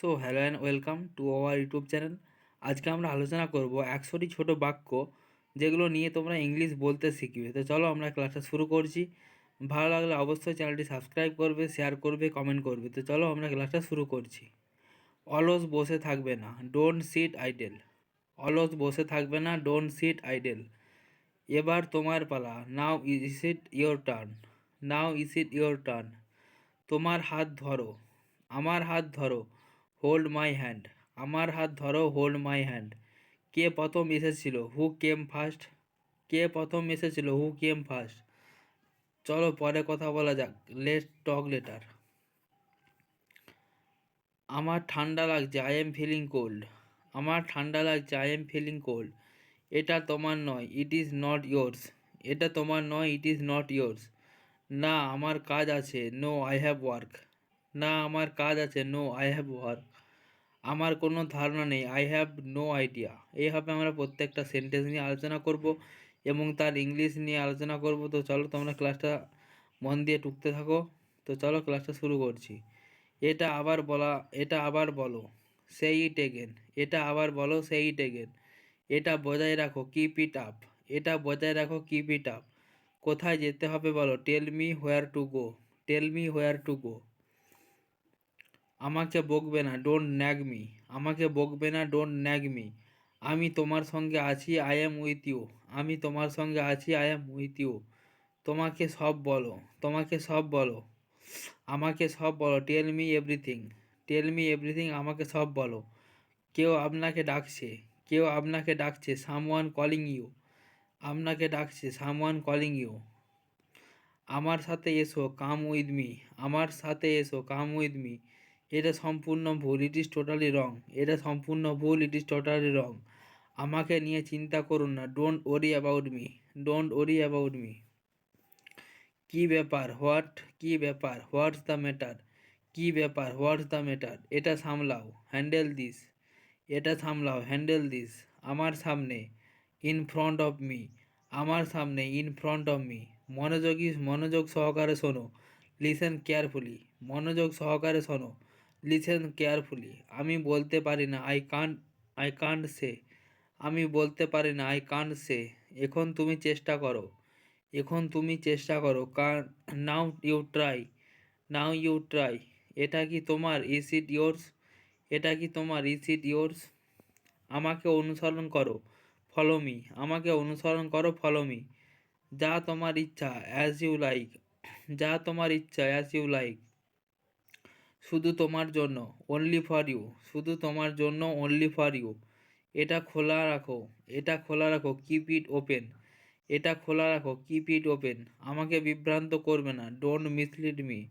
So hello and welcome to our YouTube channel. আজকে আমরা আলোচনা করব একশোটি ছোট বাক্য যেগুলো নিয়ে তোমরা ইংলিশ বলতে শিখবে। তো চলো আমরা ক্লাসটা শুরু করছি। ভালো লাগলে অবশ্যই চ্যানেলটি সাবস্ক্রাইব করবে, শেয়ার করবে, কমেন্ট করবে। তো চলো আমরা ক্লাসটা শুরু করছি। অলস বসে থাকবে না, ডোন্ট সিট আইডেল। অলস বসে থাকবে না, ডোন্ট সিট আইডেল। এবার তোমার পালা, now is it your turn. Now is it your turn. তোমার হাত ধরো, আমার হাত ধরো। হোল্ড মাই হ্যান্ড আমার হাত ধরো হোল্ড মাই হ্যান্ড কে প্রথম এসেছিল? হু কেম ফার্স্ট কে প্রথম এসেছিল? হু কেম ফার্স্ট চলো পরে কথা বলা যাক। লেট টক লেটার আমার ঠান্ডা লাগছে আই এম ফিলিং কোল্ড আমার ঠান্ডা লাগছে আই এম ফিলিং কোল্ড এটা তোমার নয় ইট ইজ নট ইয়োর্স এটা তোমার নয় ইট ইজ নট ইয়োর্স না, আমার কাজ আছে। নো আই হ্যাভ ওয়ার্ক না, আমার কাজ আছে। নো আই হ্যাভ ওয়ার্ক আমার কোনো ধারণা নেই আই হ্যাভ নো আইডিয়া এইভাবে আমরা প্রত্যেকটা সেন্টেন্স নিয়ে আলোচনা করব এবং তার ইংলিশ নিয়ে আলোচনা করব। তো চলো তোমরা ক্লাসটা মন দিয়ে টুকতে থাকো। তো চলো ক্লাসটা শুরু করছি। এটা আবার বলা, এটা আবার বলো সেই ইট এগেন এটা আবার বলো সেই ইট এগেন এটা বজায় রাখো কিপ ইট আপ এটা বজায় রাখো কিপ ইট আপ কোথায় যেতে হবে বলো? Tell me where to go tell me where to go আমাকে বকবে না ডোন্ট ন্যাগ মি আমাকে বকবে না ডোন্ট ন্যাগ মি আমি তোমার সঙ্গে আছি আই এম উইথ ইউ আমি তোমার সঙ্গে আছি আই এম উইথ ইউ তোমাকে সব বলো, তোমাকে সব বলো। আমাকে সব বলো tell me everything tell me everything আমাকে সব বলো। কেউ আপনাকে ডাকছে, কেউ আপনাকে ডাকছে সামওয়ান কলিং ইউ আপনাকে ডাকছে সামওয়ান কলিং ইউ আমার সাথে এসো কাম উইথ মি আমার সাথে এসো কাম উইথ মি এটা সম্পূর্ণ ভুল ইট ইজ টোটালি রং এটা সম্পূর্ণ ভুল ইট ইজ টোটালি রং আমাকে নিয়ে চিন্তা করুন না don't worry about me don't worry about me কী ব্যাপার? হোয়াট কী ব্যাপার? হোয়াটস দ্য ম্যাটার কী ব্যাপার? হোয়াটস দ্য ম্যাটার এটা সামলাও হ্যান্ডেল দিস এটা সামলাও হ্যান্ডেল দিস আমার সামনে ইন ফ্রন্ট অফ মি আমার সামনে ইন ফ্রন্ট অফ মি মনোযোগী, মনোযোগ সহকারে শোনো। লিসেন কেয়ারফুলি মনোযোগ সহকারে শোনো। লিসেন কেয়ারফুলি আমি বলতে পারি না I can't I can't say আমি বলতে পারি না আই কান্ট সে এখন তুমি চেষ্টা করো। এখন তুমি চেষ্টা করো। Can now you try now you try এটা কি তোমার ইস ইট ইয়োর্স এটা কি তোমার ইস ইট ইয়োর্স আমাকে অনুসরণ করো ফলো মি আমাকে অনুসরণ করো ফলো মি যা তোমার ইচ্ছা অ্যাজ ইউ লাইক যা তোমার ইচ্ছা অ্যাজ ইউ লাইক শুধু তোমার জন্য অনলি ফর ইউ শুধু তোমার জন্য অনলি ফর ইউ এটা খোলা রাখো, এটা খোলা রাখো কিপ ইট ওপেন এটা খোলা রাখো কিপ ইট ওপেন আমাকে বিভ্রান্ত করবে না ডোন্ট মিসলিড মি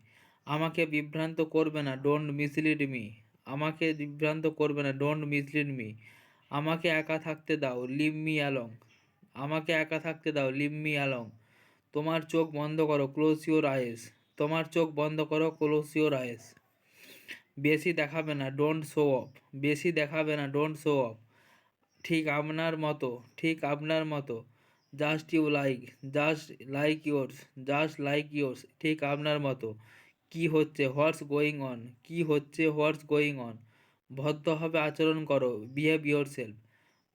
আমাকে বিভ্রান্ত করবে না ডোন্ট মিসলিড মি আমাকে বিভ্রান্ত করবে না ডোন্ট মিসলিড মি আমাকে একা থাকতে দাও লিভ মি অ্যালং আমাকে একা থাকতে দাও লিভ মি অ্যালং তোমার চোখ বন্ধ করো ক্লোজ ইউর আইস তোমার চোখ বন্ধ করো ক্লোজ ইউর আইস বেশি দেখাবে না ডোন্ট শো অফ বেশি দেখাবে না ডোন্ট শো অফ ঠিক আপনার মতো, ঠিক আপনার মতো। Just you like just like yours just like yours ঠিক আপনার মতো। কি হচ্ছে? হোয়াটস গোয়িং অন কি হচ্ছে? হোয়াটস গোয়িং অন ভদ্রভাবে আচরণ করো বিহেভ ইয়োর সেলফ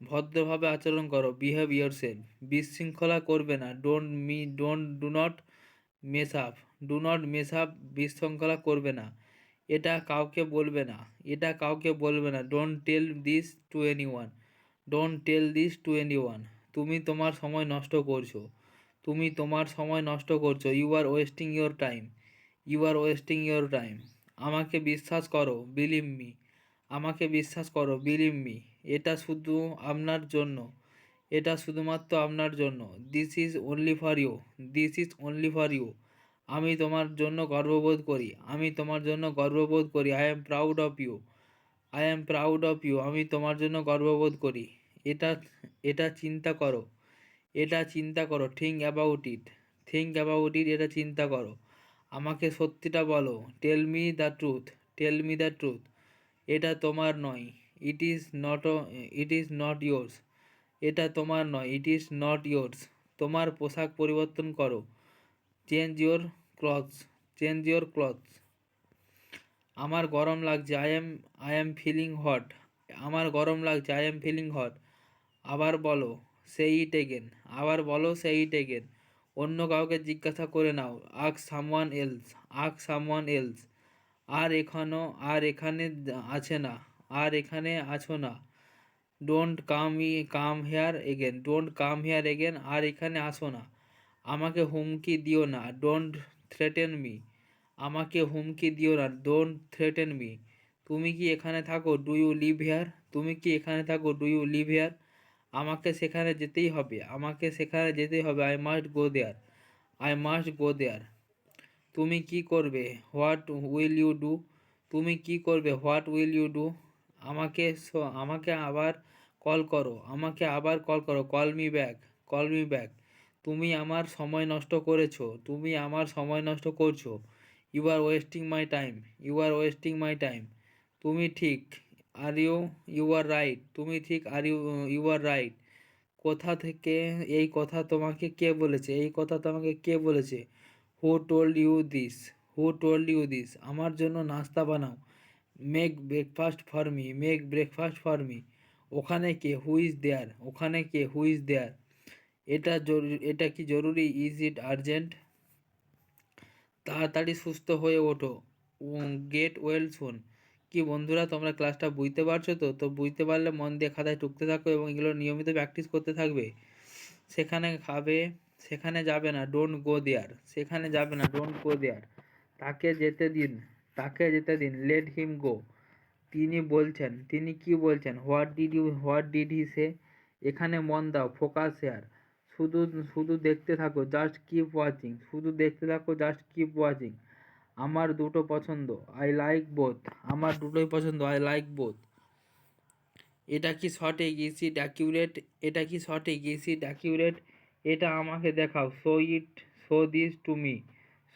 ভদ্রভাবে আচরণ করো বিহেভ ইয়োর সেলফ বিশৃঙ্খলা করবে না don't me don't do not mess up do not mess up বিশৃঙ্খলা করবে না। এটা কাউকে বলবে না। এটা কাউকে বলবে না। Don't tell this to anyone don't tell this to anyone তুমি তোমার সময় নষ্ট করছ। তুমি তোমার সময় নষ্ট করছ। You are wasting your time you are wasting your time আমাকে বিশ্বাস করো। বিলিভ মি আমাকে বিশ্বাস করো। বিলিভ মি এটা শুধু আপনার জন্য। এটা শুধুমাত্র আপনার জন্য। This is only for you this is only for you আমি তোমার জন্য গর্ববোধ করি। আমি তোমার জন্য গর্ববোধ করি। I am proud of you I am proud of you আমি তোমার জন্য গর্ববোধ করি। এটা এটা চিন্তা করো। এটা চিন্তা করো। Think about it think about it এটা চিন্তা করো। আমাকে সত্যিটা বলো। Tell me the truth tell me the truth এটা তোমার নয়। It is not it is not yours এটা তোমার নয়। ইট ইজ নট ইয়োর্স তোমার পোশাক পরিবর্তন করো। Change your clothes change your clothes আমার গরম লাগছে I am I am feeling hot আমার গরম লাগছে আই এম ফিলিং হট আবার বলো সে ইট এগেন আবার বলো সে ইট এগেন অন্য কাউকে জিজ্ঞাসা করে নাও ask someone else ask someone else আর এখানো, আর এখানে আছে না, আর এখানে আছো না। Don't come E come here again don't come here again আর এখানে আসো না। আমাকে হুমকি দিও না ডোন্ট থ্রেটেন মি আমাকে হুমকি দিও না ডোন্ট থ্রেটেন মি তুমি কি এখানে থাকো? ডু ইউ লিভ হেয়ার তুমি কি এখানে থাকো? ডু ইউ লিভ হেয়ার আমাকে সেখানে যেতেই হবে। আমাকে সেখানে যেতেই হবে। I must go there I must go there তুমি কি করবে? হোয়াট উইল ইউ ডু তুমি কি করবে? হোয়াট উইল ইউ ডু আমাকে আমাকে আবার কল করো। আমাকে আবার কল করো। Call me back call me back তুমি আমার সময় নষ্ট করেছ, তুমি আমার সময় নষ্ট করছ। You are wasting my time you are wasting my time তুমি ঠিক are you you are right তুমি ঠিক are you you are right কোথা থেকে, এই কথা তোমাকে কে বলেছে? এই কথা তোমাকে কে বলেছে? Who told you this who told you this আমার জন্য নাস্তা বানাও। Make breakfast for me make breakfast for me ওখানে কে? হু ইজ দেয়ার ওখানে কে? হু ইজ দেয়ার এটা জরুরি, এটা কি জরুরি? ইজ ইট আর্জেন্ট তাড়াতাড়ি সুস্থ হয়ে ওঠো। গেট ওয়েল সুন কি বন্ধুরা, তোমরা ক্লাসটা বুঝতে পারছ তো? তো বুঝতে পারলে মন দিয়ে খাতায় টুকতে থাকো এবং এগুলো নিয়মিত প্র্যাকটিস করতে থাকবে। সেখানে খাবে, সেখানে যাবে না ডোন্ট গো দেয়ার সেখানে যাবে না ডোন্ট গো দেয়ার তাকে যেতে দিন, তাকে যেতে দিন লেট হিম গো তিনি বলছেন, তিনি কি বলছেন? What did you what did he say এখানে মন দাও ফোকাস হেয়ার শুধু শুধু দেখতে থাকো জাস্ট কিপ ওয়াচিং শুধু দেখতে থাকো জাস্ট কিপ ওয়াচিং আমার দুটো পছন্দ আই লাইক বোথ আমার দুটোই পছন্দ আই লাইক বোথ এটা কি সঠিক? ইজ ইট অ্যাকিউরেট এটা কি সঠিক? ইজ ইট অ্যাকিউরেট এটা আমাকে দেখাও। Show it show this to me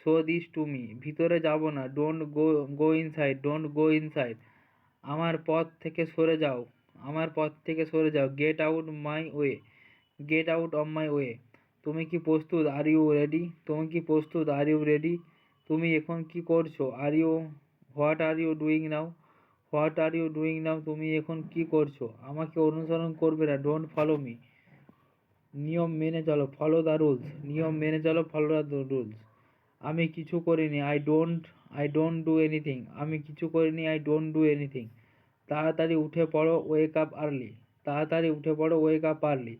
show this to me ভিতরে যাব না। Don't go go inside don't go inside আমার পথ থেকে সরে যাও। আমার পথ থেকে সরে যাও। Get out my way get out of my way তুমি কি প্রস্তুত? আর ইউ রেডি তুমি কি প্রস্তুত? আর ইউ রেডি তুমি এখন কি করছ? Are you what are you doing now what are you doing now তুমি এখন কি করছ? আমাকে অনুসরণ করবে না। ডোন্ট ফলো মি নিয়ম মেনে চলো। ফলো দ্য রুলস নিয়ম মেনে চলো। ফলো দ্য রুলস আমি কিছু করিনি। I don't I don't do anything আমি কিছু করিনি। আই ডোন্ট ডু এনিথিং তাড়াতাড়ি উঠে পড়ো। ওয়েক আপ আর্লি তাড়াতাড়ি উঠে পড়ো। ওয়েক আপ আর্লি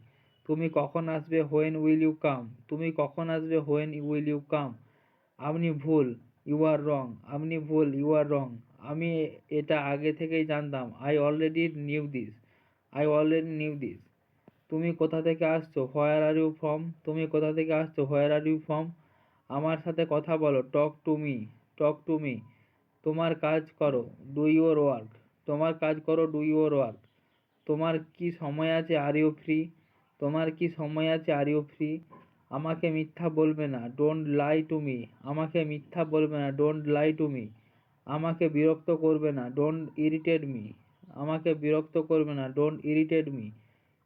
তুমি কখন আসবে? হোয়েন উইল ইউ কাম তুমি কখন আসবে? হোয়েন উইল ইউ কাম আপনি ভুল। ইউ আর রং আপনি ভুল। ইউ আর রং আমি এটা আগে থেকেই জানতাম। I already knew this I already knew this তুমি কোথা থেকে আসছো? হোয়ার আর ইউ ফ্রম তুমি কোথা থেকে আসছো? হোয়ার আর ইউ ফ্রম আমার সাথে কথা বলো। Talk to me talk to me তোমার কাজ করো। ডু ইউর ওয়ার্ক তোমার কাজ করো। ডু ইউর ওয়ার্ক তোমার কি সময় আছে? আর ইউ ফ্রি তোমার কি সময় আছে? আর ইউ ফ্রি আমাকে মিথ্যা বলবে না। ডোন্ট লাই টু মি আমাকে মিথ্যা বলবে না। ডোন্ট লাই টু মি আমাকে বিরক্ত করবে না। ডোন্ট ইরিটেট মি আমাকে বিরক্ত করবে না। ডোন্ট ইরিটেট মি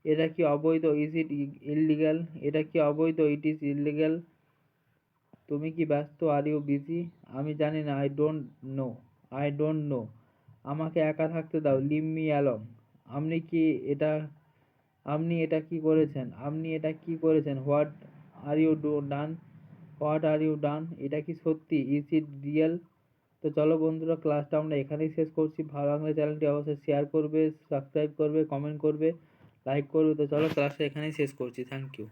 এটা কি অবৈধ? ইজ ইট ইললিগ্যাল এটা কি অবৈধ? ইট ইজ ইললিগ্যাল তুমি কি ব্যস্ত? আর ইউ বিজি আমি জানি না। I don't know I don't know আমাকে একা থাকতে দাও। লিভ মি অ্যালং আপনি কি এটা আপনি এটা কি করেছেন? আপনি এটা কি করেছেন? What are you do done what are you done এটা কি সত্যি? ইজ ইট রিয়েল তো চলো বন্ধুরা ক্লাসটা আমরা এখানেই শেষ করছি। ভালো লাগলে চ্যানেলটি অবশ্যই শেয়ার করবে সাবস্ক্রাইব করবে কমেন্ট করবে লাইক করবে। তো চলো ক্লাসটা এখানেই শেষ করছি। Thank you